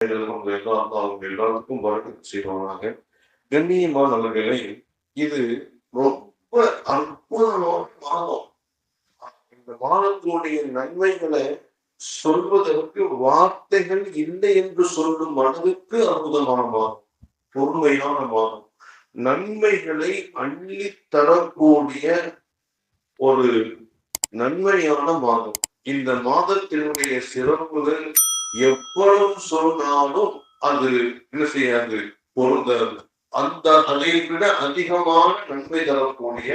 அவங்க எல்லாருக்கும் வரட்டு செய்வாங்க கண்ணியமானவர்களை இது ரொம்ப அற்புதமான மாதம் இந்த மாதத்துடைய நன்மைகளை சொல்வதற்கு வார்த்தைகள் இல்லை என்று சொல்லும் மனதுக்கு அற்புதமான மாதம் பொறுமையான மாதம் நன்மைகளை அள்ளி தரக்கூடிய ஒரு நன்மையான மாதம் இந்த மாதத்தினுடைய சிறப்புகள் எவ்வளவு சொன்னாலும் அது என்ன செய்யாது பொருந்தாது அந்த அதை விட அதிகமான நன்மை தரக்கூடிய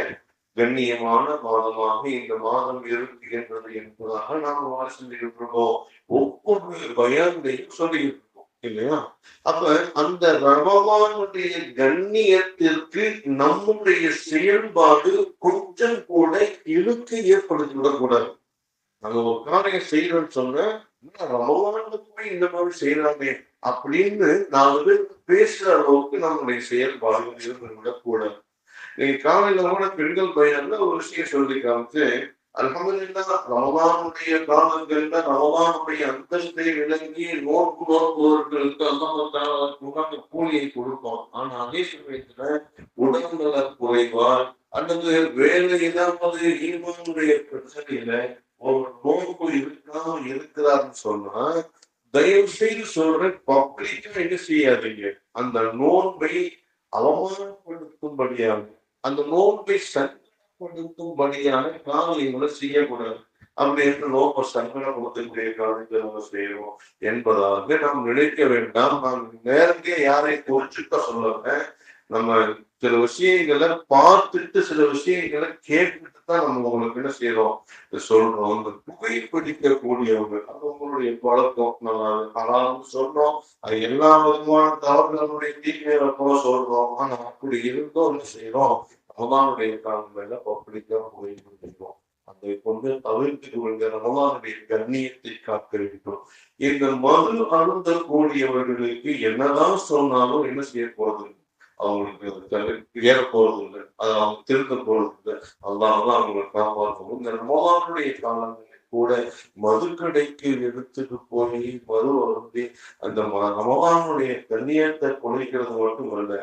கண்ணியமான மாதமாக இந்த மாதம் இருக்கின்றது என்பதாக நாம் வாசித்திருக்கிறோம் ஒவ்வொரு பயந்தையும் சொல்லியிருக்கிறோம் இல்லையா? அப்ப அந்த ரமவானுடைய கண்ணியத்திற்கு நம்முடைய செயல்பாடு கொஞ்சம் கூட இழுக்கு ஏற்படுத்தி விடக்கூடாது நம்ம ஒரு காரியம் செய்யறோம்னு சொன்னா ரமவானுக்கு போய் இந்த மாதிரி செய்யலாமே அப்படின்னு நான் வந்து பேசுற அளவுக்கு நம்மளுடைய செயல்பாடுகள் விடக்கூடாது நீங்க காலையில கூட பெண்கள் பையன்ல ஒரு விஷயம் சொல்லி காமிச்சு அல்ஹம்துலில்லா ரமலானுடைய காலங்கள்ல ரமலானுடைய அந்தஸ்தை விளங்கி நோக்கு நோக்குவர்களுக்கு அந்த கூலியை கொடுப்போம் ஆனா அதே சமயத்துல உடல்நல குறைவால் அல்லது வேலை இல்லாமல் ஈமானுடைய பிரச்சனையில ஒரு நோக்கு இருக்காம இருக்கிறாருன்னு சொன்னா தயவு செய்து சொல்றேன் பப்ளிக்கா என்ன செய்யாதீங்க. அந்த நோன்பை அவமானப்படுத்தும்படியாக அந்த நோன்பை சங்கடப்படுத்தும்படியான காரியங்களை செய்யக்கூடாது. அப்படி என்று நோக்க சங்கடப்படுத்தக்கூடிய காரியத்தை நம்ம செய்வோம் என்பதாக நாம் நினைக்க வேண்டாம். நாம் நேரத்தை யாரை குறிச்சுக்க சொல்லுங்க நம்ம சில விஷயங்களை பார்த்துட்டு சில விஷயங்களை கேட்டுட்டு தான் நம்ம உங்களுக்கு என்ன செய்யறோம் சொல்றோம். இந்த புகைப்பிடிக்கக்கூடியவங்க அது உங்களுடைய பழக்கம் நம்ம அதாவது சொல்றோம் அது எல்லா விதமான தவறுகளுடைய தீமையை போல சொல்றோம். ஆனா அப்படி இருந்தோம் என்ன செய்யறோம் ரமதானுடைய காலங்களில பப்ளிக்கா புகைப்பிடிக்கிறோம் அதை கொண்டு தவிர்த்து கொள்கிற ரமதானுடைய கண்ணியத்தை காக்க வேண்டும். இந்த மது அருந்தக்கூடியவர்களுக்கு என்னதான் சொன்னாலும் என்ன செய்ய போறது? அவங்களுக்கு அது ஏற போறது இல்லை அதை அவங்க திருத்த போறது இல்லை அல்லாம அவங்களை காப்பாற்றணும் இந்த ரமலானுடைய காலங்களில் கூட மதுக்கடைக்கு எடுத்துட்டு போய் மது வந்து அந்த ரமலானுடைய கண்ணியத்தை குறைக்கிறது அல்ல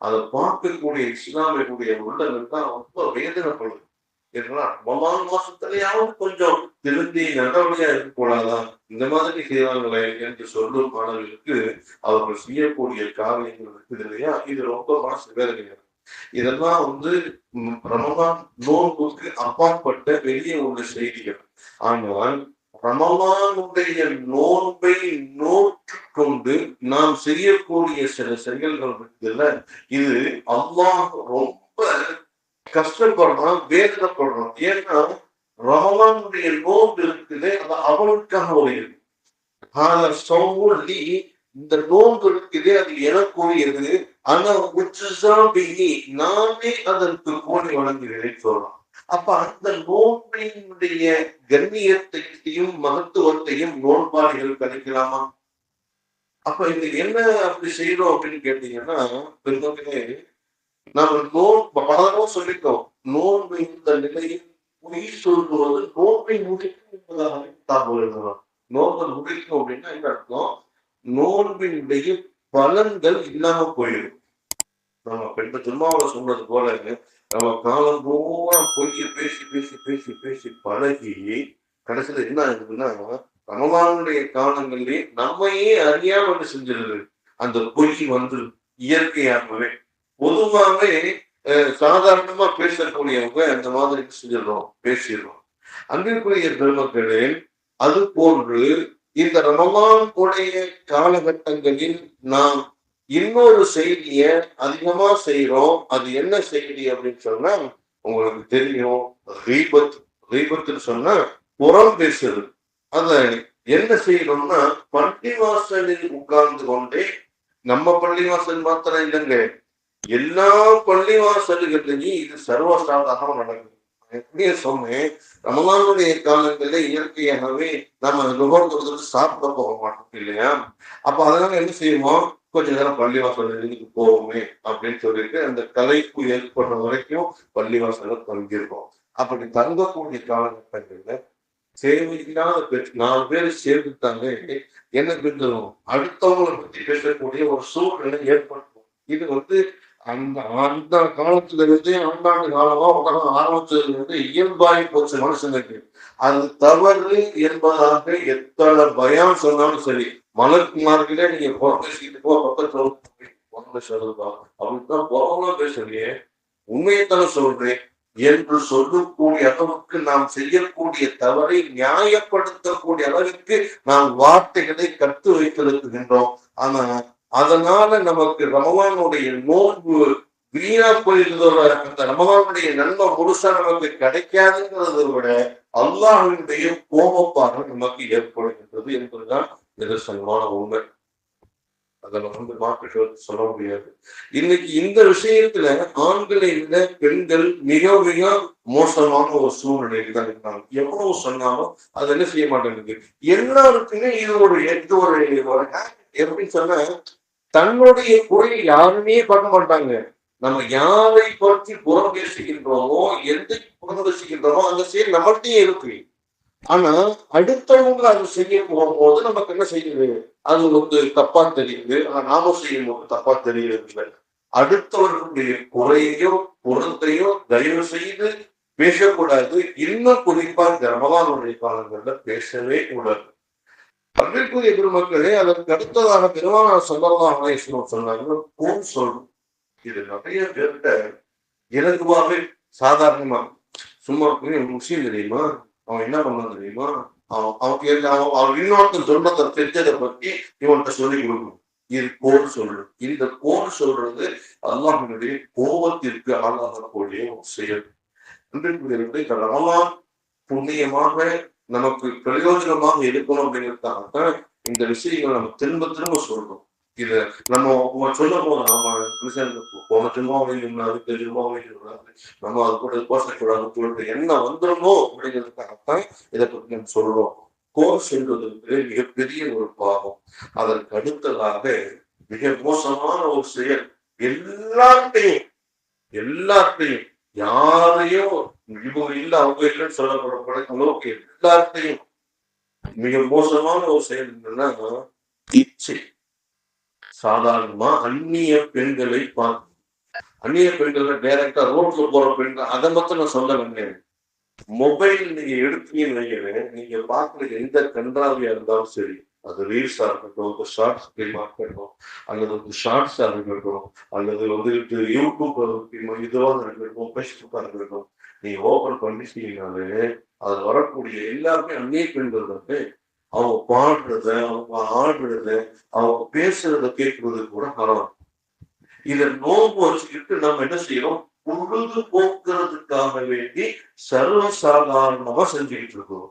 அதை பார்க்கக்கூடிய இஸ்லாமியனுடைய உள்ளங்கள் தான் ரொம்ப வேதனைப்படும் ஏன்னா ரமலான் மாசத்துலயாவது கொஞ்சம் திருந்தி நல்லபடியா இருக்கக்கூடாதா இந்த மாதிரி செய்வாங்களே என்று சொல்லும் மாணவர்களுக்கு அவர்கள் செய்யக்கூடிய காரியங்கள் இருக்குது இல்லையா? இது ரொம்ப மனசு வேதனையா இதெல்லாம் வந்து ரமலான் நோன்புக்கு அப்பாற்பட்ட வெளியே உள்ள செய்திகள். ஆனால் ரமலானுடைய நோன்பை நோக்கி கொண்டு நாம் செய்யக்கூடிய சில செயல்கள் இருக்குதுல்ல இது அல்லாஹ் ரொம்ப கஷ்டப்படுறோம் வேதனைப்படுறோம் ஏன்னா ரமலானுடைய நோன்பு இருக்குது அது அவனுக்காக உரியது சொல்லி இந்த நோன்பு இருக்குது அது எனக்குரியது ஆனா உச்சுசாபிகி நானே அதற்கு கோடி வழங்குகிறேன் சொல்றான். அப்ப அந்த நோன்பினுடைய கண்ணியத்தையும் மகத்துவத்தையும் நோன்பாளிகள் கிடைக்கலாமா அப்ப இது என்ன அப்படி செய்யறோம் அப்படின்னு கேட்டீங்கன்னா பெருமக்களே நம்ம நோன் பலரும் சொல்லிட்டோம் நோன்பு இந்த நிலையில் பொய் சொல்வது நோன்பை முடிக்கும் என்பதாக தகவல் நோன்பை முடிக்கும் அப்படின்னா என்ன அர்த்தம்? நோன்பினுடைய பலன்கள் இல்லாம போயிடும். நம்ம பெண்கள் திருமாவளை சொல்றது போல நம்ம காலம் பூரா பொய்ய பேசி பேசி பேசி பேசி பழகி கடைசியில என்ன ஆகுதுன்னா ரமலானுடைய காலங்களிலே நம்மையே அறியாம என்ன செஞ்சிருது? அந்த பொய் வந்து இயற்கையாகவே. பொதுவாகவே சாதாரணமா பேசக்கூடியவங்க அந்த மாதிரி செஞ்சிடறோம் பேசிடுறோம். அன்பிற்குரிய பெருமக்களே அது போன்று இந்த ரமலான் உடைய காலகட்டங்களில் நாம் இன்னொரு செய்திய அதிகமா செய்யறோம் அது என்ன செய்தி அப்படின்னு சொன்னா உங்களுக்கு தெரியும் ரீபத் ரீபத்துன்னு சொன்னா புறம் பேசுறது. அத என்ன செய்யறோம்னா பள்ளிவாசலில் உட்கார்ந்து கொண்டே நம்ம பள்ளிவாசல் மாத்திரம் இல்லைங்க. எல்லா பள்ளிவாசல்கள்லையும் இது சர்வசாதாரணமா நடக்கும். எப்படியே சொன்னேன் ரமலானுடைய காலங்கள்ல இயற்கையாகவே நம்ம நுகர்ந்து சாப்பிட போக மாட்டோம் இல்லையா? அப்ப அதனால என்ன செய்வோம்? கொஞ்ச நேரம் பள்ளிவாசல் இருந்து போவோமே அப்படின்னு சொல்லிட்டு அந்த கலைப்பு ஏற்படுற வரைக்கும் பள்ளிவாசல தங்கியிருக்கோம். அப்படி தங்கக்கூடிய காலகட்டங்கள்ல தேவையில்லாத பேச்சு நாலு பேர் சேர்ந்துட்டாங்க என்ன பின்னும் அடுத்தவங்களை பத்தி பேசக்கூடிய ஒரு சூழ்நிலை ஏற்படுத்தும் இது வந்து அந்த அந்த காலத்துல இருந்து காலமா உலகம் ஆரம்பிச்சதுல இயல்பாகி போச்சு மனுஷனுக்கு. அது தவறு என்பதாக எத்தனை பயம் சொன்னாலும் சரி மலர்குமார்களே நீங்க பேசிக்கிட்டு போ பக்கத்துல சொல்லுவா அப்படித்தான் போகலாம் பேசுறியே உண்மையத்தான சொல்றேன். என்று சொல்லக்கூடிய அளவுக்கு நாம் செய்யக்கூடிய தவறை நியாயப்படுத்தக்கூடிய அளவுக்கு நாம் வார்த்தைகளை கற்று வைத்திருக்கின்றோம். ஆனா அதனால நமக்கு ரமவானுடைய நோன்பு வீணா போயிருந்தோட அந்த ரமவானுடைய நன்மை முழுசா நமக்கு கிடைக்காதுங்கிறத விட அல்லாஹினுடைய கோபப்பாக நமக்கு ஏற்படுகின்றது என்பதுதான் நிதர்சனமான உண்மை. அதை வந்து மாற்று சொல்ல முடியாது. இன்னைக்கு இந்த விஷயத்துல ஆண்களை விட பெண்கள் மிக மிக மோசமான ஒரு சூழ்நிலையில் தான் இருக்காங்க. எவ்வளவு சொன்னாலும் அது என்ன செய்ய மாட்டேங்குது? எல்லாருக்குமே இது ஒரு இது ஒரு எப்படி சொன்ன தன்னுடைய குறையை யாருமே பார்க்க மாட்டாங்க. நம்ம யாரை பற்றி புறம் பேசுகின்றோமோ எந்த புறம் பேசுகின்றோமோ அந்த செயல் நம்மள்கிட்டயே இருக்கு. ஆனா அடுத்தவங்க அதை செய்ய போகும்போது நமக்கு என்ன செய்யுது? அது வந்து தப்பா தெரியுது. ஆனா நாம செய்யும் போது தப்பா தெரியறது அடுத்தவர்களுடைய குறையோ புறத்தையோ தயவு செய்து பேசக்கூடாது. இன்னும் குறிப்பா இந்த ரமலானுடைய காலங்கள்ல பேசவே கூடாது. அன்பிற்குரிய பெருமக்களே அதற்கு அடுத்ததாக பெருமான சொல்லலாம் சொன்னாங்க. போன் சொல்லணும் இது நிறைய பேர்கிட்ட இலகுவாகவே சாதாரணமா சும்மா முஸ்லீம் தெரியுமா? அவன் என்ன பண்ண தெரியுமா? அவன் அவன் அவன் இன்னொருத்தன் சொல்றத தெரிஞ்சதை பத்தி இவன்கிட்ட சொல்லி கொடுக்கணும். இது கோடு சொல்லு இந்த கோர் சொல்றது அல்லாஹனுடைய கோபத்திற்கு ஆளாகக்கூடிய ஒரு செயல். அன்பிற்குரிய ரமலான் புண்ணியமாக நமக்கு பிரயோஜனமாக இருக்கணும் அப்படிங்கிறதுக்காக இந்த விஷயங்களை நம்ம திரும்ப திரும்ப சொல்றோம். இது நம்ம சொல்லும் போது நம்ம போன ஜென்மாவையும் தெரியுமா ஜென்மாவையும் நம்ம அது கூட கோஷக்கூடாது சொல்லிட்டு என்ன வந்துடணும் அப்படிங்கிறதுக்காகத்தான் இதை பத்தி நம்ம சொல்றோம். கோஷ் செல்வதற்கு மிகப்பெரிய ஒரு பாவம் அதற்கு அடுத்ததாக மிக மோசமான ஒரு செயல். எல்லாத்தையும் எல்லாத்தையும் யாரையும் இவங்க இல்ல அவங்க இல்லைன்னு சொல்லப்படப்பட அளவுக்கு எல்லாத்தையும் மிக மோசமான ஒரு செயல் என்னன்னா இச்சை சாதாரணமா அந்நிய பெண்களை பார்த்து. அந்நிய பெண்கள் டைரக்டா ரோட்ல போற பெண்கள். அதை மட்டும் நான் சொல்ல வேண்டியது மொபைல் நீங்க எடுத்தீங்கன்னு நினைக்கிறேன் நீங்க பாக்குறது எந்த கன்றாவியா இருந்தாலும் சரி அது ரீல்ஸா இருக்கட்டும் ஒரு ஷார்ட்ஸ் ஃபிலிமா இருக்கட்டும் அல்லது வந்து ஷார்ட்ஸா இருக்கட்டும் அல்லது வந்துட்டு யூடியூப் இதுவாக இருக்கட்டும் ஃபேஸ்புக்கா இருக்கட்டும் நீ ஓபன் பண்ணிட்டீங்கனாலே அது வரக்கூடிய எல்லாருமே அங்கேயே பெண்கள் வந்து அவங்க பாடுறத அவங்க ஆடுறத அவங்க பேசுறத கேட்கறது கூட ஹராம் இதை நோம்பு வச்சுக்கிட்டு நம்ம என்ன செய்யறோம்? பொழுது போக்குறதுக்காக வேண்டி சர்வசாதாரணமா செஞ்சுக்கிட்டு இருக்கோம்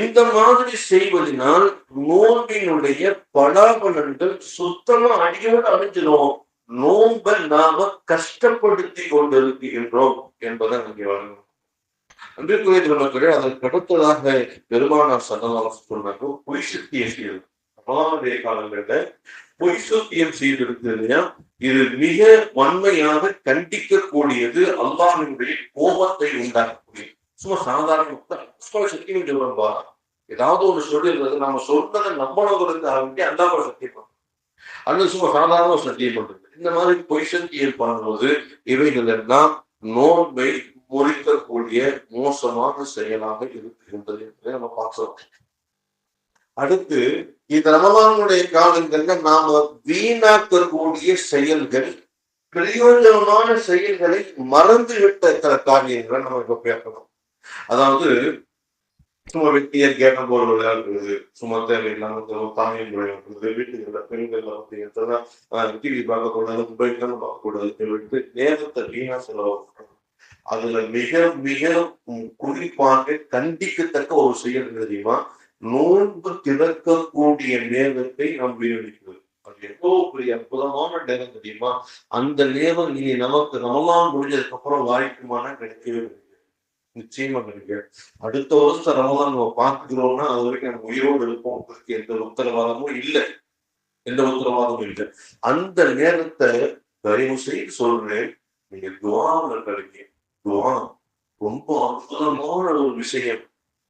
இந்த மாதிரி செய்வதனால் நோன்பினுடைய பலாபலன்கள் சுத்தமா அடியோடு அழிஞ்சிடும் நோன்பை நாம கஷ்டப்படுத்தி கொண்டிருக்கின்றோம் என்பதை அங்கே வழங்கும் அன்றைக்குரிய மக்களே அதற்கு அடுத்ததாக பெருமானார் சன்னதான சொன்னாங்க பொய் சத்தியம் செய்தது. ரமலானுடைய காலங்கள்ல பொய் சத்தியம் இல்லையா? இது மிக வன்மையாக கண்டிக்கக்கூடியது அல்லாஹினுடைய கோபத்தை உண்டாக்கக்கூடியது. சும்மா சாதாரண சத்தியம் சொல்றோம்பா ஏதாவது ஒண்ணு சொல்லிடுறது நாம சொல்றதை நம்பணுங்கிறது வேண்டி அல்லாம சத்தியம் அல்லது சும்மா சாதாரண சத்தியம் பண்றது. இந்த மாதிரி பொய் ஏற்படும் போது இவைகள் எல்லாம் நோன்பை முறிக்கக்கூடிய மோசமான செயலாக இருக்கின்றது என்பதை நம்ம பார்க்கிறோம். அடுத்து இந்த ரமலானுடைய காலங்கள்ல நாம வீணாக்கக்கூடிய செயல்கள் பிரயோஜனமான செயல்களை மறந்து விட்ட காரியங்களை நம்ம இப்ப பேசணும். அதாவது சும்மா வெட்டிய கேட்டம் போல விளையாடுறது சும்மா தேவையில்லாம தானியம் விளையாடுறது வீட்டுல பெண்கள் வந்து டிவி பார்க்கக்கூடாது கூடாது மொபைல் பார்க்க நேரத்தை வீணா செலவு அதுல மிக மிக குறிப்பாக கண்டிக்கத்தக்க ஒரு செயல் தெரியுமா? நோன்பு திறக்கக்கூடிய நேரத்தை நாம் வீணடிக்கிறது. அது எவ்வளவு பெரிய அற்புதமான நேரம் தெரியுமா? அந்த நேரம் இனி நமக்கு ரமலான் முடிஞ்சதுக்கு அப்புறம் வாய்க்குமானா கிடைக்கவே நிச்சயமா இருக்கு அடுத்த வருஷம் ரமலான் நம்ம பார்த்துக்கிறோம்னா அது வரைக்கும் நம்ம உயிரோடு இருப்போம். எந்த உத்தரவாதமும் இல்லை. எந்த உத்தரவாதமும் இல்லை. அந்த நேரத்தை தயவு செய்து சொல்றேன். நீங்க துவாவில் கிடைக்க துவா ரொம்ப அற்புதமான ஒரு விஷயம்.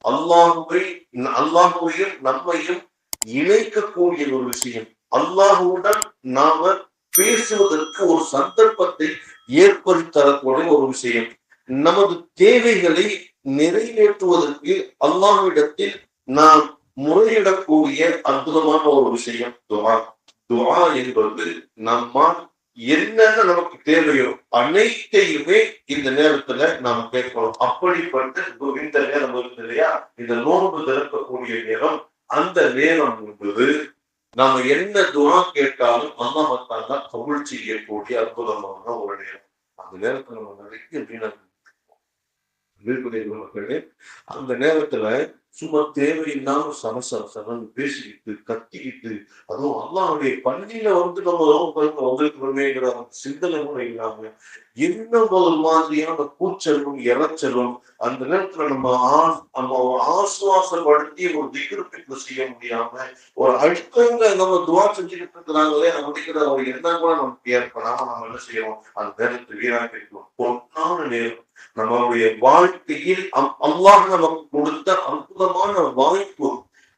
அல்லாஹுவை அல்லாஹுவையும் நம்மையும் இணைக்கக்கூடிய ஒரு விஷயம். அல்லாஹுடன் நாம பேசுவதற்கு ஒரு சந்தர்ப்பத்தை ஏற்படுத்தி தரக்கூடிய ஒரு விஷயம். நமது தேவைகளை நிறைவேற்றுவதற்கு அல்லாஹ்விடத்தில் நாம் முறையிடக்கூடிய அற்புதமான ஒரு விஷயம் துவா. துவா என்பது நம்மால் என்னென்ன நமக்கு தேவையோ அனைத்தையுமே இந்த நேரத்துல நாம் கேட்கணும். அப்படிப்பட்ட இந்த நேரம் இருக்கு இல்லையா? இந்த நோன்பு திறக்கக்கூடிய நேரம் அந்த நேரம் என்பது நாம என்ன துவா கேட்டாலும் அல்லாஹால தான் கவுள் செய்யக்கூடிய அற்புதமான ஒரு நேரம். அந்த நேரத்துல நம்ம நிறைய வீணாக மக்களே அந்த நேரத்துல சும்மா தேவையில்லாம சமசர சமன் பேசிக்கிட்டு கத்திக்கிட்டு அதுவும் அல்லாவுடைய பள்ளியில வந்து நம்ம வந்திருக்கிறோமேங்கிற சிந்தனை கூட இல்லாம என்ன ஒரு மாதிரியான கூச்சலும் இறைச்சலும் அந்த நேரத்துல நம்ம நம்ம ஆசுவாசப்படுத்தி ஒரு திகிருப்பிப்பு செய்ய முடியாம ஒரு அழுத்தங்க நம்ம துவா செஞ்சுக்கிட்டு இருக்கிறாங்களே அப்படிங்கிற ஒரு எண்ணம் கூட நமக்கு ஏற்படாம நம்ம என்ன செய்யறோம் அந்த நேரத்தை வீணாக இருக்கணும் பொன்னான நேரம். நம்மளுடைய வாழ்க்கையில் அல்லாஹ் நமக்கு கொடுத்த அற்புதமான வாய்ப்பு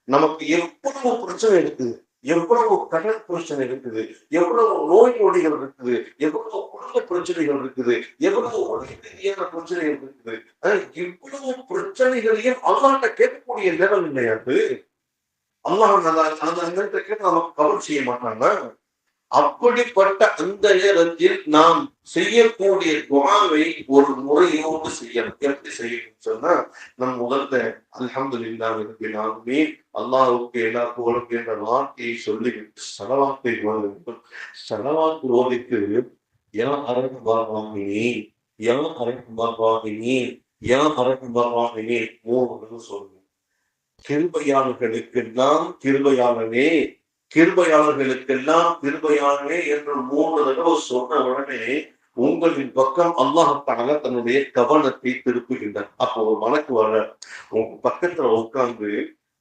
நமக்கு எவ்வளவு பிரச்சனை இருக்குது? எவ்வளவு கடன் பிரச்சனை இருக்குது? எவ்வளவு நோய் நொடிகள் இருக்குது? எவ்வளவு குடும்ப பிரச்சனைகள் இருக்குது? எவ்வளவு உலக ரீதியான பிரச்சனைகள் இருக்குது? இவ்வளவு பிரச்சனைகளையும் அல்லாட்ட கேட்கக்கூடிய நேரம் இல்லையாது அல்லாஹ் அந்த கேட்டு நமக்கு கவர் செய்ய மாட்டாங்க. அப்படிப்பட்ட அந்த நேரத்தில் நாம் செய்யக்கூடிய துவாவை ஒரு முறையோடு செய்யணும். எப்படி செய்யணும் சொன்னா நம் முதல்ல அலமது இல்லாமே அல்லாஹுக்கு எல்லா புகழும் என்ற வார்த்தையை சொல்லிவிட்டு செலவாக்கை வேண்டும் செலவாக்கு ஓதிக்கு என் அரங்கு பாபாமினி என் அரங்கு பாபாமினி என் அரங்கு பாபாமினி மூணு சொல்லுங்க. கிருபையாளர்களுக்கெல்லாம் கிருபையாளனே கிருபையாளர்களுக்கெல்லாம் கிருபையாளனே என்று மூன்று தடவை சொன்ன உடனே உங்களின் பக்கம் அல்லாஹால தன்னுடைய கவனத்தை திருப்புகின்றார். அப்போ ஒரு மனக்கு வர உங்க பக்கத்துல உட்கார்ந்து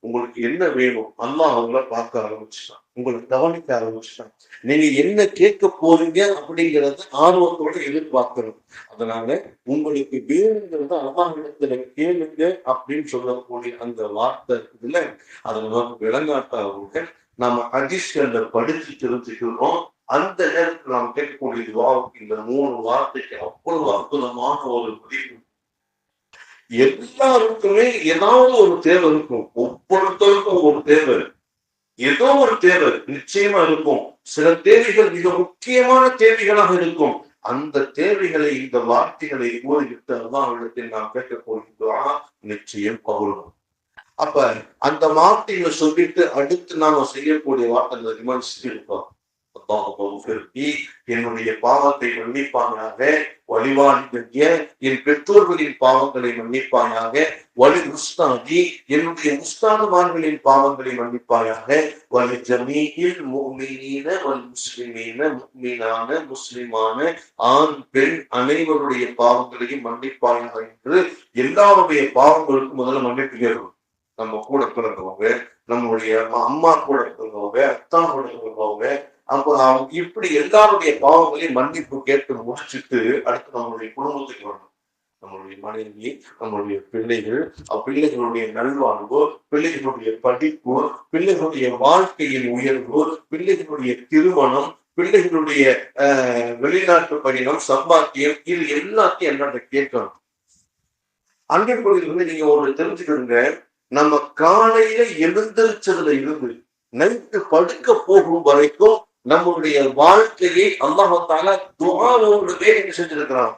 உங்களுக்கு என்ன வேணும்? அல்லாஹ் அவங்கள பார்க்க ஆரம்பிச்சுட்டான். உங்களை கவனிக்க ஆரம்பிச்சுட்டான். நீங்க என்ன கேட்க போறீங்க அப்படிங்கறத ஆர்வத்தோட எதிர்பார்க்கணும். அதனால உங்களுக்கு வேணுங்கிறத அல்லாஹிடத்துல கேளுங்க அப்படின்னு சொல்லக்கூடிய அந்த வார்த்தை இருக்குதுல்ல அதை நமக்கு நம்ம ஹதீஸ்கள்ல படிச்சு தெரிஞ்சுக்கிறோம் அந்த நேரத்தில் நாம் கேட்கக்கூடிய துவாவுக்கு இந்த மூணு வார்த்தைக்கு அவ்வளவு அற்புதமான ஒரு பதிவு. எல்லாருக்குமே ஏதாவது ஒரு தேவை இருக்கும். ஒவ்வொருத்தருக்கும் ஒரு தேவை. ஏதோ ஒரு தேவை நிச்சயமா இருக்கும். சில தேவைகள் மிக முக்கியமான தேவைகளாக இருக்கும். அந்த தேவைகளை இந்த வார்த்தைகளை கூறிவிட்டு அல்லாஹிடத்தில் நாம் கேட்கக்கூடிய நிச்சயம் பகுலும் அப்ப அந்த வார்த்தைகளை சொல்லிட்டு அடுத்து நாம செய்யக்கூடிய வார்த்தை விமர்சித்து இருப்போம் என்னுடைய பாவத்தை மன்னிப்பாயாக வழிவாழ்கிய என் பெற்றோர்களின் பாவங்களை மன்னிப்பாயாக வலி உஸ்தாதி என்னுடைய உஸ்தானமான்களின் பாவங்களை மன்னிப்பாயாக வலி ஜமீகில் முக்மீன வல் முஸ்லிமீன முக்மீனான முஸ்லிமான ஆண் பெண் அனைவருடைய பாவங்களையும் மன்னிப்பாயாக என்று எல்லாருடைய பாவங்களுக்கும் முதல்ல மன்னிப்பு கேட்கும் நம்ம கூட பிறந்தவங்க நம்மளுடைய அம்மா கூட பிறந்தவங்க அத்தா கூட பிறந்தவங்க அப்போ அவங்க இப்படி எல்லாருடைய பாவங்களையும் மன்னிப்பு கேட்டு முடிச்சுட்டு அடுத்து நம்மளுடைய குடும்பத்துக்கு வரணும். நம்மளுடைய மனைவி நம்மளுடைய பிள்ளைகள் பிள்ளைகளுடைய நல்வாழ்வு பிள்ளைகளுடைய படிப்பு பிள்ளைகளுடைய வாழ்க்கையின் உயர்வு பிள்ளைகளுடைய திருமணம் பிள்ளைகளுடைய வெளிநாட்டு பயணம் சம்பாத்தியம் இது எல்லாத்தையும் என்னென்ன கேட்கணும். அன்றைய வந்து நீங்க ஒரு தெரிஞ்சுக்கிடுங்க நம்ம காலையில எழுந்திருச்சதுல இருந்து நைட்டு படுக்க போகும் வரைக்கும் நம்மளுடைய வாழ்க்கையை அல்லாஹால துவாவோடவே என்ன செஞ்சிருக்கிறான்?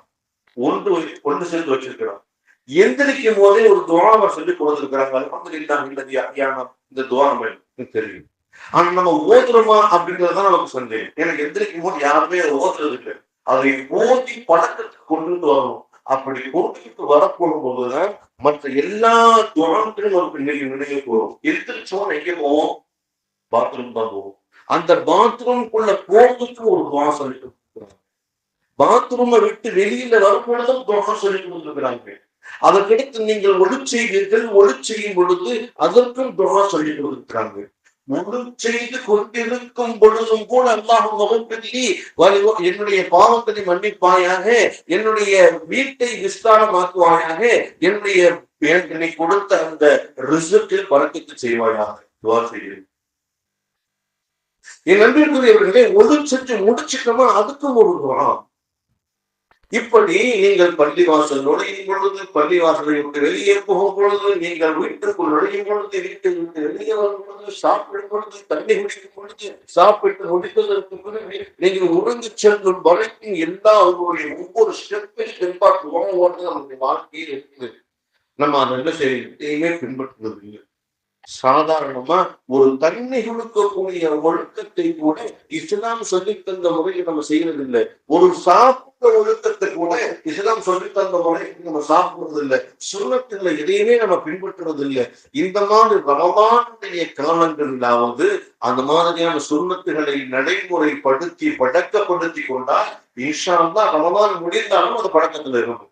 ஒன்று ஒன்று சேர்ந்து வச்சிருக்கிறான். எந்திரிக்கும் போதே ஒரு துவாவை சொல்லி கொடுத்துருக்கிறாங்க. அலமதுல்லா இந்த துவாரம் தெரியும். ஆனா நம்ம ஓதுறோமா அப்படிங்கறதான் நமக்கு சந்தேகம் எனக்கு எந்திரிக்கும் போது யாருமே ஓதுறது இல்லை அதை ஓதி பழக்கத்துக்கு கொண்டு வரணும். அப்படி பொறுத்துக்கு வரப்போகும் போதுதான் மற்ற எல்லா துவாரத்திலும் நமக்கு நினைவு நினைவு போகும் எந்திரிச்சோம் எங்கே போவோம்? பாத்ரூம் தான் போவோம். அந்த பாத்ரூம்குள்ள போறதுக்கு ஒரு துவா சொல்லிட்டு பாத்ரூமை விட்டு வெளியில வரும்பொழுதும் துவா சொல்லிட்டு கொடுத்துருக்கிறாங்க அதற்கடுத்து நீங்கள் ஒளி செய்வீர்கள் ஒளி செய்யும் பொழுது அதற்கும் துவா சொல்லி கொடுத்துருக்காங்க முழு செய்து கொண்டிருக்கும் பொழுதும் கூட அல்லாஹ் முகப்பதி என்னுடைய பாவத்தினை மன்னிப்பாயாக என்னுடைய வீட்டை விஸ்தாரமாக்குவாயாக என்னுடைய என்னை கொடுத்த அந்த ரிசல்ட்டில் பறக்கத்து செய்வாயாக. துவா செய்கிறேன். என் நண்பர்களுடைய ஒழு செஞ்சு முடிச்சுக்கமா? அதுக்கும் ஒரு துவா. இப்படி நீங்கள் பள்ளிவாசல் நுழையும் பொழுது பள்ளிவாசலை விட்டு வெளியே போகும் பொழுது நீங்கள் வீட்டுக்குள் நுழையும் பொழுது வீட்டை விட்டு வெளியே வரும் பொழுது சாப்பிடும் பொழுது தண்ணி குடிக்கும் பொழுது சாப்பிட்டு முடித்ததற்கு பிறகு நீங்கள் உறங்கி செல்லும் வரைக்கும் எல்லா அவர்களுடைய ஒவ்வொரு ஸ்டெப்பை ஸ்டெப்பாக ஓட்டு நம்முடைய வாழ்க்கையில் இருக்குது நம்ம அதை என்ன செய்ய பின்பற்றுவது இல்லை சாதாரணமா ஒரு தன்னை கொடுக்கக்கூடிய ஒழுக்கத்தை கூட இஸ்லாம் சொல்லி தந்த முறையில் நம்ம செய்யறது இல்லை ஒரு சாப்பிட்ட ஒழுக்கத்தை கூட இஸ்லாம் சொல்லி தந்த முறைக்கு நம்ம சாப்பிடுறது இல்லை சுண்ணத்துல எதையுமே நம்ம பின்பற்றுறது இல்லை இந்த மாதிரி ரமமானுடைய காலங்களிலாவது அந்த மாதிரியான சுண்ணத்துகளை நடைமுறைப்படுத்தி பழக்கப்படுத்தி கொண்டால் ஈஷா தான் ரமதான் முடிந்தாலும் அந்த பழக்கத்துல இருக்கும்.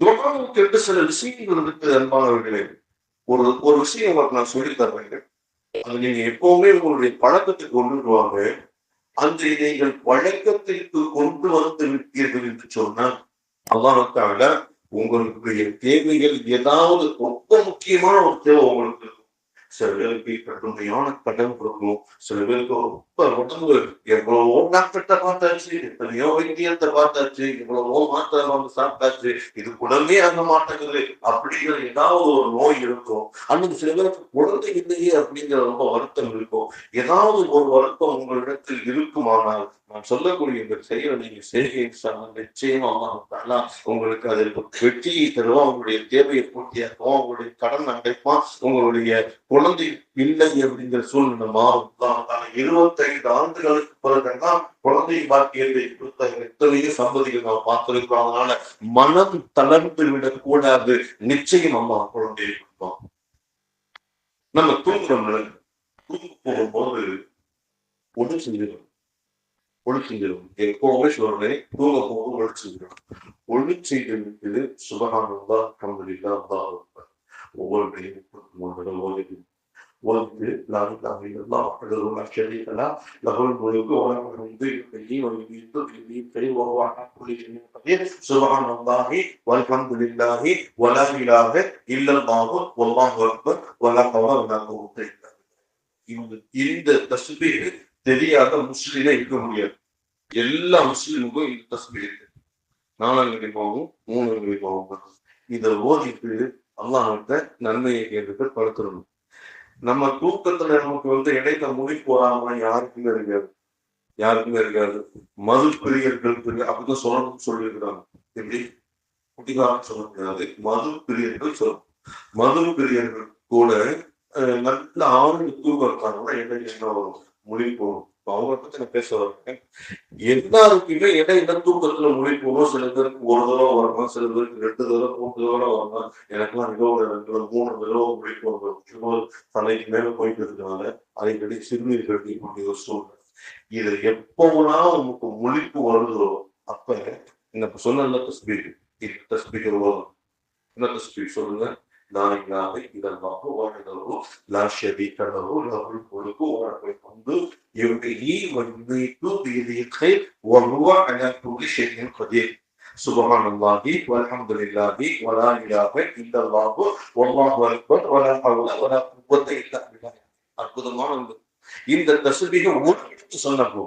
துரோகம் கெட்டு சில விஷயங்கள் இருக்குது அன்பானவர்களே. ஒரு ஒரு விஷயம் உங்களுக்கு நான் சொல்லி தர்றேங்க அது நீங்க எப்பவுமே உங்களுடைய பழக்கத்துக்கு கொண்டு வாங்க அந்த நீங்கள் பழக்கத்திற்கு கொண்டு வந்து விட்டீர்கள் என்று சொன்னால் அல்லாஹால உங்களுடைய தேவைகள் ஏதாவது ரொம்ப முக்கியமான ஒரு தேவை உங்களுக்கு சில பேருக்கு கடுமையான கடன் கொடுக்கும் சில பேருக்கு ரொம்ப உடம்பு எவ்வளவோ டாக்டர்கிட்ட பார்த்தாச்சு எத்தனையோ வைத்தியத்தை பார்த்தாச்சு எவ்வளவோ மாத்திரை வாங்க சாப்பிட்டாச்சு இது உடனே அந்த மாட்டேங்குது அப்படிங்கிற ஏதாவது ஒரு நோய் இருக்கும். அன்னைக்கு சில பேருக்கு குழந்தை இல்லையே அப்படிங்கிற ரொம்ப வருத்தம் இருக்கும். ஏதாவது ஒரு வருத்தம் உங்களிடத்தில் இருக்குமானால் நான் சொல்லக்கூடிய இந்த செயலை நீங்க செய்கிறீங்க நிச்சயமா தானா உங்களுக்கு அதில் வெற்றியை தருவான். உங்களுடைய தேவையை பூர்த்தியாக்குவான். உங்களுடைய கடன் அடைப்பான். உங்களுடைய குழந்தை இல்லை அப்படிங்கிற சூழ்நிலை மாறும். தான் இருபத்தைந்து ஆண்டுகளுக்கு பிறகுதான் குழந்தை பாக்கியத்தை கொடுத்த எத்தனையோ சம்பதிகள் நாம் பார்த்திருக்கிறோம். அதனால மனம் தளர்ந்து விடக்கூடாது. நிச்சயம் அம்மா குழந்தையை கொடுப்போம் நம்ம தூங்குறோம்ல. தூங்க போகும்போது ஒன்று செஞ்சிடும் ஒளி செஞ்சிடும் எப்பவுமே சொல்றேன் தூங்க போகும்போது ஒளி செஞ்சிடும் ஒளி செய்து சுபகானந்தா கம்பளிதா ஒவ்வொரு டைமும் ஓதி وَلَمْ لَا إِلَهَ إِلَّا اللَّهُ وَحْدَهُ لَا شَرِيكَ لَهُ لَهُ الْمُلْكُ وَلَهُ الْحَمْدُ يُحْيِي وَيُمِيتُ بِيده وَهُوَ عَلَى كُلِّ شَيْءٍ قَدِيرٌ سُبْحَانَ اللَّهِ وَالْحَمْدُ لِلَّهِ وَلَا إِلَهَ إِلَّا اللَّهُ وَاللَّهُ أَكْبَرُ وَلَا حَوْلَ وَلَا قُوَّةَ إِلَّا بِاللَّهِ இந்த இந்த தஸ்பீஹ் தெரியாத முஸ்லீமே இருக்க முடியாது. எல்லா முஸ்லீமுக்கும் இந்த தஸ்பீஹ் இருக்கு. நாலாம் கடிப்பாவும் மூணு கடிப்பாவும் இதை ஓதிட்டு அல்லாஹிட்ட நன்மையை கேட்டுட்டு படுத்துடணும். நம்ம தூக்கத்துல நமக்கு வந்து இடைத்த முடி போறாம யாருக்குமே இருக்காது. யாருக்குமே இருக்காது. மது பிரியர்களுக்கு அப்படிதான் சொல்லணும்னு சொல்லியிருக்கிறாங்க. எப்படி? குட்டிகாரம் சொல்ல முடியாது. மது பிரியர்கள் சொல்லணும். மது பிரியர்கள் கூட நல்ல ஆழ்ந்து தூக்கம் இருக்காங்கன்னா இடையில என்ன வரும் மொழி போகும் இப்ப பத்தி நான் பேச வரேன் எல்லாருக்குமே இடையில தூக்கத்துல மொழி போகும் சில பேருக்கு ஒரு தடவை வரணும் சில பேருக்கு ரெண்டு தடவை மூணு தடவை வரணும். எனக்கெல்லாம் ஏதோ ரெண்டு மூணு தடவை மொழி போகும் தலைக்கு மேல போயிட்டு இருக்கனால அடிக்கடி சிறுநீர் கட்டிக்கூடிய ஒரு சூழ்நிலை இது எப்போலாம் நமக்கு முழிப்பு வருதோ அப்ப இந்த சொன்ன தஸ்பீக் இது தஸ்பீக் வரும் என்ன தஸ்பீக் சொல்லுங்க. நான் இல்லாத இதெல்லாம் வாழ்ந்தவோ லா ஷரீக லஹு லஹுல் முல்கு வ லஹுல் ஹம்து யுஹ்யி வ யுமீத்து பியதிஹில் கைர் வ ஹுவ அலா குல்லி ஷைஇன் கதீர் சுப்ஹான் அல்லாஹி வல்ஹம்து லில்லாஹி வ லா இலாஹ ولا வல்லாஹு அக்பர் வ லா ஹவ்ல அற்புதமான இந்த தசுபிகை ஒரு எடுத்து சொன்னப்போ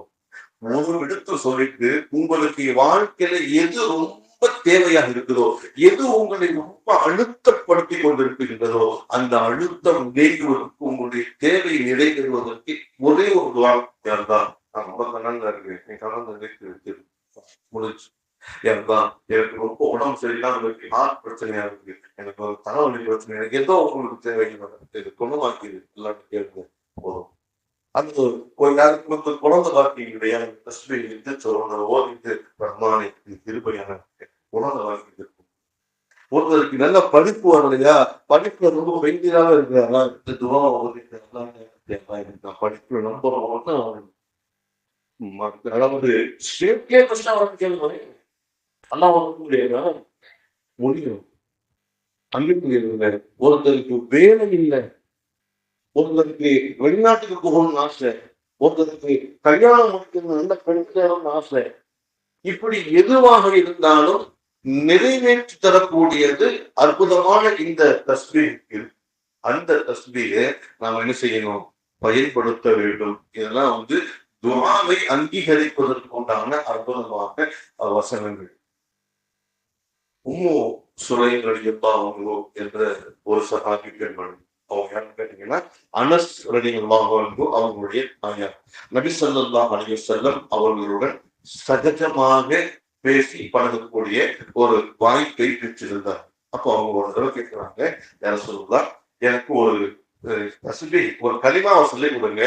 ஒரு எடுத்து சொல்லிட்டு உங்களுக்கு வாழ்க்கையில எது ரொம்ப தேவையாக இருக்குதோ எது உங்களை ரொம்ப அழுத்தப்படுத்தி கொண்டிருக்கின்றதோ அந்த அழுத்தம் நீங்குவதற்கு உங்களுடைய தேவை நிறைவேறுவதற்கு ஒரே ஒரு துவாரம் தான் நான் ரொம்ப கலங்க இருக்கேன் என் கலந்து நினைத்து முடிச்சு ஏன்தான் எனக்கு ரொம்ப உடம்பு சரியில்லாம இருக்கு. ஹார்ட் பிரச்சனையா இருக்கு. எனக்கு ஒரு தலைவலி பிரச்சனை. எனக்கு ஏதோ உங்களுக்கு தேவையில்லை இது குணமாக்கிது எல்லாரும் கேளுங்க. போதும். அந்த கொஞ்ச நேரத்துக்கு வந்து குழந்தை பார்த்தீங்க கஷ்டம் எந்த சொல்லணும். ஓதிட்டு பிரமாணி இது திருப்பதியான குழந்தை வாங்கிட்டு ஒருத்தருக்கு நல்ல படிப்பு வரலையா படிப்புல ரொம்ப பெயிண்டிங்காக இருக்கிறாரா இந்த துவா ஓதிட்டு எல்லாம் எனக்கு நான் படிப்புல நம்புறோம்னா அதாவது சேஃப்டியே கஷ்டம் வர கேள்வி எல்லாம் வர முடியாதா முடியும். அன்பிற்கு ஒருத்தருக்கு வேலை இல்லை. ஒருத்தருக்கு வெளிநாட்டுக்கு போகணும்னு ஆசை. ஒருத்தருக்கு கல்யாணம் முடிக்கணும் நல்ல பெண்களும் ஆசை. இப்படி எதுவாக இருந்தாலும் நிறைவேற்றி தரக்கூடியது அற்புதமான இந்த தஸ்பீர் அந்த தஸ்பீரை நாம் என்ன செய்யணும்? பயன்படுத்த வேண்டும். இதெல்லாம் வந்து துவாவை அங்கீகரிப்பதற்குண்டான அற்புதமான வசனங்கள். உம்மு சுரைகள் எப்பாவங்களோ என்ற ஒரு சகாபி பெண்மணி. அவங்க யாருன்னு கேட்டீங்கன்னா அனஸ் அவங்களுடைய தாயார். நபி ஸல்லல்லாஹு அலைஹி அவர்களுடன் சகஜமாக பேசி பழகக்கூடிய ஒரு வாய்ப்பை பெற்றிருந்தார். அப்போ அவங்க ஒரு தடவை கேட்கிறாங்க யார சொல்லலாம் எனக்கு ஒரு தஸ்பீ ஒரு கலிமாவை சொல்லி கொடுங்க.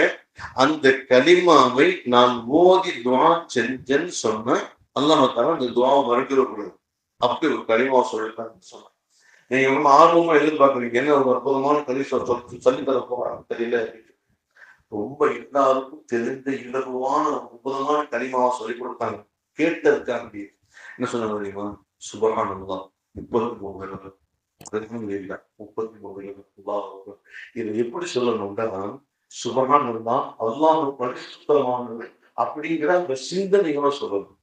அந்த கலிமாவை நான் மோதி துவா செஞ்சேன்னு சொன்ன அல்லாஹால அந்த துவாவை மறுக்கிறக்கூடாது அப்படி ஒரு கலிமாவை சொல்லிட்டாங்க சொன்னேன் நீங்க ரொம்ப ஆர்வமா எதிர்பார்க்குறீங்க. என்ன ஒரு அற்புதமான கலிசா சொல்லி சொல்லி தர போறாங்க. தெரியல. ரொம்ப எல்லாருக்கும் தெரிந்த இலகுவான அற்புதமான கலிமாவை சொல்லி கொடுத்தாங்க. கேட்டதுக்காக என்ன சொன்ன தெரியுமா? சுபகானந்தம் முப்பது மூணு முப்பத்தி மூணு இதை எப்படி சொல்லணும்னா சுபகானந்தா அல்லாஹ் பரிசுத்தமானது அப்படிங்கிற அந்த சிந்தனைகளும் சொல்லணும்.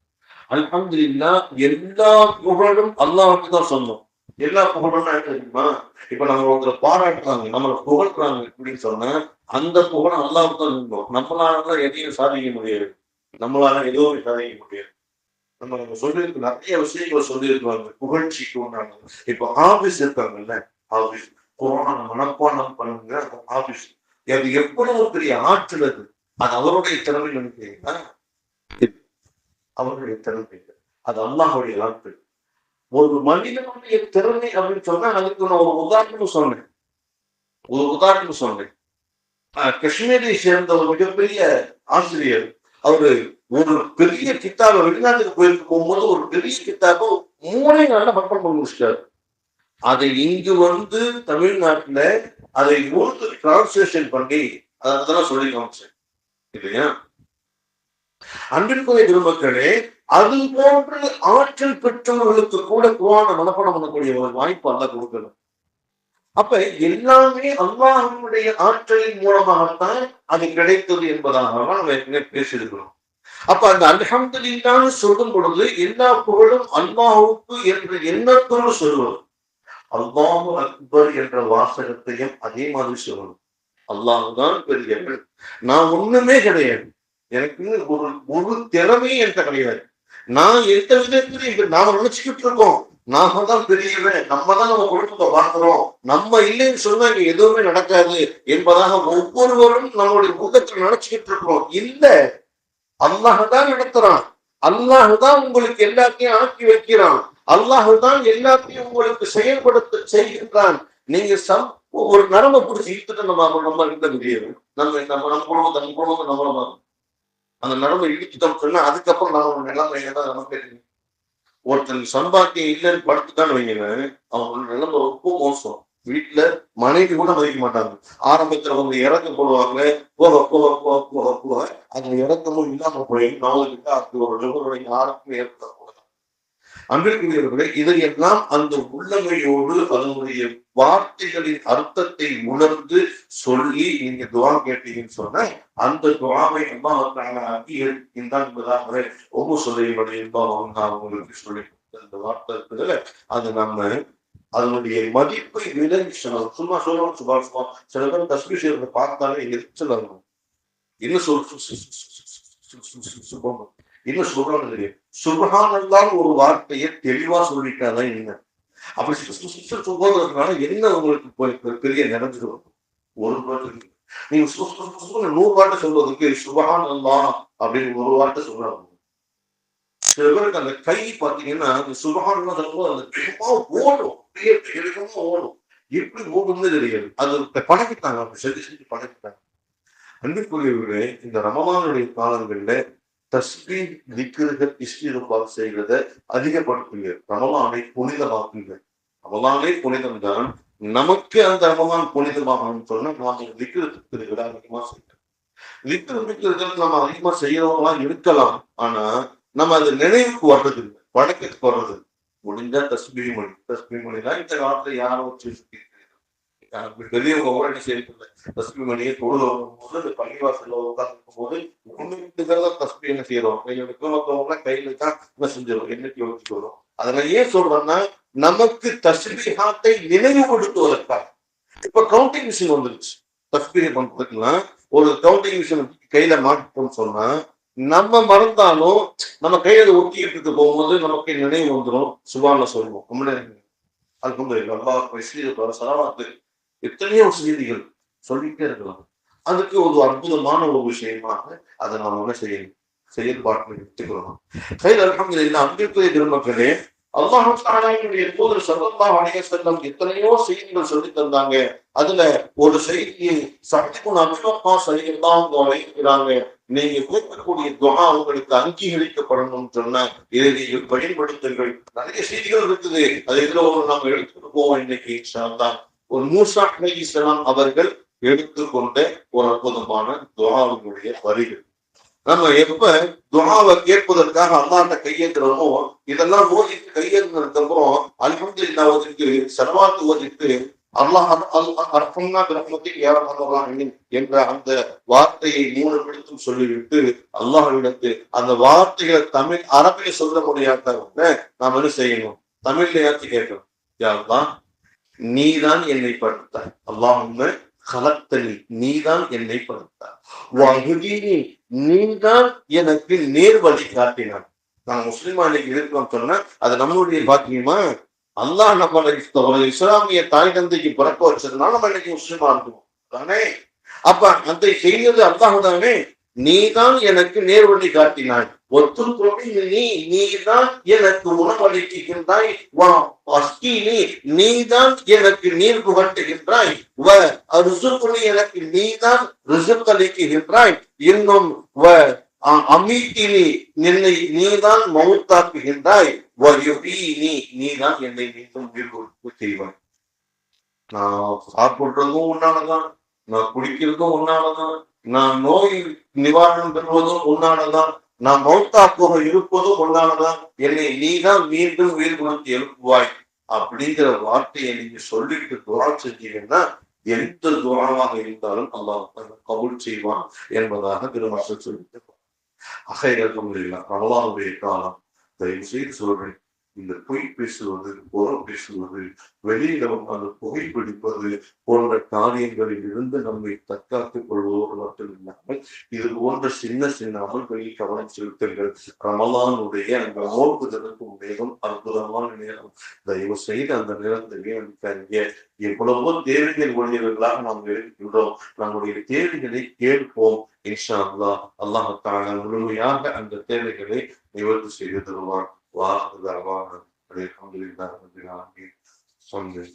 அல்ஹம்துலில்லா எல்லா புகழும் அல்லாவுக்கு தான் சொன்னோம். எல்லா புகழும் என்ன தெரியுமா? இப்ப நம்ம ஒருத்தரை பாராட்டுறாங்க நம்மளை புகழ்றாங்க அப்படின்னு சொன்னா அந்த புகழும் அல்லாவுக்கு தான் இருந்தோம் நம்மளால எதையும் சாதிக்க முடியாது. நம்மளால எதுவும் சாதிக்க முடியாது. நம்ம நம்ம சொல்லியிருக்க நிறைய விஷயங்களை சொல்லியிருக்காங்க புகழ்ச்சிக்கு உண்டாங்க இப்ப ஆபீஸ் இருக்காங்கல்ல ஆபீஸ் கொரோனா மனப்பாடம் பண்ணுங்க அந்த ஆபீஸ் அது எவ்வளவு பெரிய ஆற்றல் அது? அது அவருடைய திறமை நினைக்கிறீங்களா அவருடைய திறமை அது அல்லாஹுடைய ஆற்றல். ஒரு மனிதனுடைய திறமை அப்படின்னு சொன்னா அதுக்கு நான் ஒரு உதாரணம் சொன்னேன். ஒரு உதாரணம் சொன்னேன். காஷ்மீரை சேர்ந்த ஒரு மிகப்பெரிய ஆசிரியர் அவரு ஒரு பெரிய கித்தாபை வெளிநாட்டுக்கு போயிட்டு போகும்போது ஒரு பெரிய கித்தாபை மூணே நாள்ல மக்கள் பண்ணி முடிச்சிட்டாரு. அதை இங்கு வந்து தமிழ்நாட்டுல அதை உருது டிரான்ஸ்லேஷன் பண்ணி அதெல்லாம் சொல்லி காமிச்சேன். இல்லையா? அன்பிற்குரிய பெருமக்களே அது போன்ற ஆற்றல் பெற்றவர்களுக்கு கூட குவான மனப்பணம் பண்ணக்கூடிய ஒரு வாய்ப்பு அல்ல கொடுக்கணும். அப்ப எல்லாமே அல்லாஹனுடைய ஆற்றலின் மூலமாகத்தான் அது கிடைத்தது என்பதாக நம்ம ஏற்கனவே பேசியிருக்கிறோம். அப்ப அந்த அல்ஹம்துலில்லான்னு சொல்லும் பொழுது எல்லா புகழும் அல்லாஹுக்கு என்ற எண்ணத்தோடு சொல்வது அல்லாஹு அக்பர் என்ற வாசகத்தையும் அதே மாதிரி சொல்லணும். அல்லாஹுதான் பெரியவன். நான் ஒண்ணுமே கிடையாது. எனக்கு ஒரு ஒரு திறமையும் என்கிட்ட கிடையாது. நான் எந்த விதத்திலையும் நாம நினைச்சுக்கிட்டு இருக்கோம். நாம தான் பெரியவன். நம்ம தான் நம்ம குடும்பத்தை பார்க்கிறோம். நம்ம இல்லைன்னு சொன்னா இங்க எதுவுமே நடக்காது என்பதாக ஒவ்வொருவரும் நம்மளுடைய முகத்தில் நினைச்சுக்கிட்டு இருக்கிறோம். இல்லை அல்லாஹதான் நடத்துறான். அல்லாஹுதான் உங்களுக்கு எல்லாத்தையும் ஆக்கி வைக்கிறான். அல்லாஹுதான் எல்லாத்தையும் உங்களுக்கு செயல்படுத்த செய்கின்றான். நீங்க சம் ஒரு நரம்பை பிடிச்சி இழுத்துட்டு நம்ம நம்ம இருக்க முடியாது. நம்ம நம்ம நம்ம குடும்பத்தை நம்ம குடும்பத்தை நம்மள அந்த நரம்பை இழுத்துட்டோம் சொன்னா அதுக்கப்புறம் நம்ம நிலைமை தான் நமக்கு தெரியும் ஒருத்தன் சம்பாத்தியம் இல்லைன்னு படுத்துட்டான்னு வைங்க அவங்களோட நிலைமை ரொம்ப மோசம். வீட்டுல மனைவி கூட மதிக்க மாட்டாங்க. ஆரம்பத்துல அவங்க இறக்க போடுவாங்க. போக போக போக போக போக. அந்த இறக்கமும் இல்லாம போய் நாளுக்கு அது ஒரு நிபுணருடைய ஆரம்பம் ஏற்படக்கூடாது. அன்பிற்குரியவர்களே இதையெல்லாம் அந்த உள்ளமையோடு அதனுடைய வார்த்தைகளின் அர்த்தத்தை உணர்ந்து சொல்லி நீங்க துவா கேட்டீங்கன்னு சொன்ன அந்த துவாவை அம்மாவுக்கான அங்கீகரிக்கின்றான் என்பதாக ஒவ்வொரு சொல்லையுடைய அவங்களுக்கு சொல்லி அந்த வார்த்தை இருக்குதுல அது நம்ம அதனுடைய மதிப்பை விலகி சும்மா சொல்லணும் சும்மா சும்மா சில பேர் தஸ்மி செய்யறத பார்த்தாலே எரிச்சல் ஆகும் என்ன சொல் இன்னும் சொல்றாங்க தெரியும் சுபகானந்தான் ஒரு வார்த்தையை தெளிவா சொல்லிட்டாதான் என்ன அப்படி சொல்றதுனால என்ன உங்களுக்கு பெரிய நிறைஞ்சிடும் ஒரு வார்த்தை நீங்க நூறு வார்த்தை சொல்வதற்கு சுபகான் அப்படின்னு ஒரு வார்த்தை சொல்றாங்க சில பேருக்கு அந்த கை பாத்தீங்கன்னா அந்த சொல்லும்போது அந்த சும்மா ஓடும் அப்படியே வேகமா ஓடும். எப்படி ஓடும்னு தெரியாது. அது பழகிட்டாங்க. அப்படி செஞ்சு செஞ்சு பழகிட்டாங்க. அன்புக்குரியவர்களே இந்த ரமமானுடைய காலங்கள்ல தஸ்பீ திக்கிர்கள் இஸ்திருப்பால் செய்கிறத அதிகப்படுத்துங்க. ரமலானை புனிதமாக்குங்க. ரமலானே புனிதம் தான். நமக்கு அந்த ரமலான் புனிதமாகணும்னு சொன்னா நாம் திக்கிருக்கிறத அதிகமா செய்யணும் திக்கிரு திக்கிர்கள் நம்ம அதிகமா செய்யறவங்களாம் இருக்கலாம். ஆனா நம்ம அது நினைவுக்கு வர்றது இல்லை வழக்கத்துக்கு வர்றது முடிஞ்சா தஸ்மி மொழி தஸ்மி மொழி தான் இந்த காலத்துல யாரும் வச்சு பெரியவங்க கூட என்ன தஸ்மி மணியை தொழுது வரும்போது இந்த பள்ளிவாசல்ல உட்கார்ந்து போது ஒண்ணு தஸ்மி என்ன செய்யறோம்? கையோட மற்றவங்க கையில தான் என்ன செஞ்சிடும் என்னைக்கு வச்சுக்கிறோம் அதனால ஏன் சொல்றேன்னா நமக்கு தஸ்பீஹாத்தை நினைவுபடுத்துவதற்காக. இப்ப கவுண்டிங் மிஷின் வந்துருச்சு. தஸ்பீஹ் பண்றதுக்குன்னா ஒரு கவுண்டிங் மிஷின் கையில மாட்டோம்னு சொன்னா நம்ம மறந்தாலும் நம்ம கையில ஒட்டிக்கிட்டு போகும்போது நமக்கு நினைவு வந்துடும் சுபான சொல்லுவோம். அல்ஹம்துலில்லாஹ். சலாமாத்து எத்தனையோ செய்திகள் சொல்லிட்டே இருக்கலாம். அதுக்கு ஒரு அற்புதமான ஒரு விஷயமாக அதை நாம் என்ன செய்யணும்? செயல்பாட்டில் எடுத்துக்கிறோம் கையில் அல்ஹம்துலில்லாஹ் அன்பிற்குரிய திருமக்களே அல்லாஹுடைய தூதர் சல்லல்லாஹு அலைஹி எத்தனையோ செய்திகள் சொல்லி தந்தாங்க. அதுல ஒரு செய்தியை சத்திகுன் அபிவப்பா அவங்க வைக்கிறாங்க நீங்க கேட்கக்கூடிய துகா உங்களுக்கு அங்கீகரிக்கப்படணும்னு சொன்ன இதை நீங்கள் பயன்படுத்துங்கள். நிறைய செய்திகள் இருக்குது. அது இதுல ஒரு நம்ம எடுத்துட்டு போவோம் இன்னைக்கு தான் ஒரு மூசா அலைஹிஸ்ஸலாம் அவர்கள் எடுத்துக்கொண்ட ஒரு அற்புதமான துவாவுடைய வரிகள். நம்ம எப்ப துவாவை கேட்பதற்காக அல்லாட்ட கையேற்றுறோமோ இதெல்லாம் ஓதிட்டு கையேறினதுக்கு அப்புறம் அல்ஹம்துலில்லாஹ் ஓதிட்டு செலவாத்து ஓதிட்டு அல்லாஹ் அர்ஹம்னா கிரகத்தில் யாரஹ்மான் என்ற அந்த வார்த்தையை மூணு நிமிடத்தும் சொல்லிவிட்டு அல்லாஹிடத்து அந்த வார்த்தைகளை தமிழ் அரபில சொல்ல முடியாதவங்க நாம் என்ன செய்யணும்? தமிழ்லயாச்சும் கேட்கணும்? யாருதான் நீதான் என்னை படுத்தாய். அல்லாஹ் கலத்தனி நீதான் என்னை படுத்தாய். வகுதினி நீதான் எனக்கு நேர் வழி காட்டினான் நான் முஸ்லிமா இன்னைக்கு சொன்னா அது நம்மளுடைய பாக்கியமா? அல்லாஹ் நம்மளை இஸ்லாமிய தாய் தந்தைக்கு பிறக்க வச்சதுனால நம்ம இன்னைக்கு முஸ்லிமா இருக்கோம் தானே? அப்ப அந்த செய்தது அல்லாஹ் தானே நீதான் எனக்கு நேர்வழி காட்டினாய் ஒத்துக்கொண்டு நீ நீதான் எனக்கு உணவளிக்கின்றாய். வா அஸ்கினி நீதான் எனக்கு நீர் புகட்டுகின்றாய். வ அருசுக்குனி எனக்கு நீதான் ரிசுக் அளிக்குகின்றாய் இன்னும் வ அ- அமீட்டினி என்னை நீதான் மவுத்தாக்குகின்றாய் வ யுஹீனி நீதான் என்னை மீண்டும் உயிர் கொடுப்பு செய்வாய். நான் சாப்பிடுறதும் உன்னாலதான் நான் குடிக்கிறதும் உன்னாலதான் நான் நோய் நிவாரணம் பெறுவதும் உன்னாலதான் நான் மௌத்தாக்குக இருப்பதும் ஒன்றானதான் என்னை நீதான் மீண்டும் உயிர் கொடுத்து எழுப்புவாய். அப்படிங்கிற வார்த்தையை நீங்க சொல்லிட்டு துவா செஞ்சீங்கன்னா எந்த துவாவாக இருந்தாலும் அல்லாஹ் கபுல் செய்வான் என்பதாக திருமாசம் சொல்லிட்டு அகைரகம் இல்லை அல்லாவுடைய காலம். தயவு செய்து சொல்றேன். இந்த பொய் பேசுவது புறம் பேசுவது வெளியில அந்த புகைப்பிடிப்பது போன்ற காரியங்களில் இருந்து நம்மை தற்காத்துக் கொள்வதோடு மட்டும் இல்லாமல் இது போன்ற சின்ன சின்ன அமல்களில் கவனம் செலுத்துங்கள். ரமலானுடைய அந்த நோன்பு தினக்கும் நேரம் அற்புதமான நேரம். தயவு செய்து அந்த நேரத்தை வீணடிக்காதீங்க. எவ்வளவோ தேவைகள் உடையவர்களாக நாம் இருக்கின்றோம். நம்முடைய தேவைகளை கேட்போம். இன்ஷா அல்லாஹ். அல்லாஹால முழுமையாக அந்த தேவைகளை நிவர்த்தி செய்து தருவான். வாஹ் அல்ஹம்துலில்லாஹ் ரப்பில் ஆலமீன் சொன்னேன்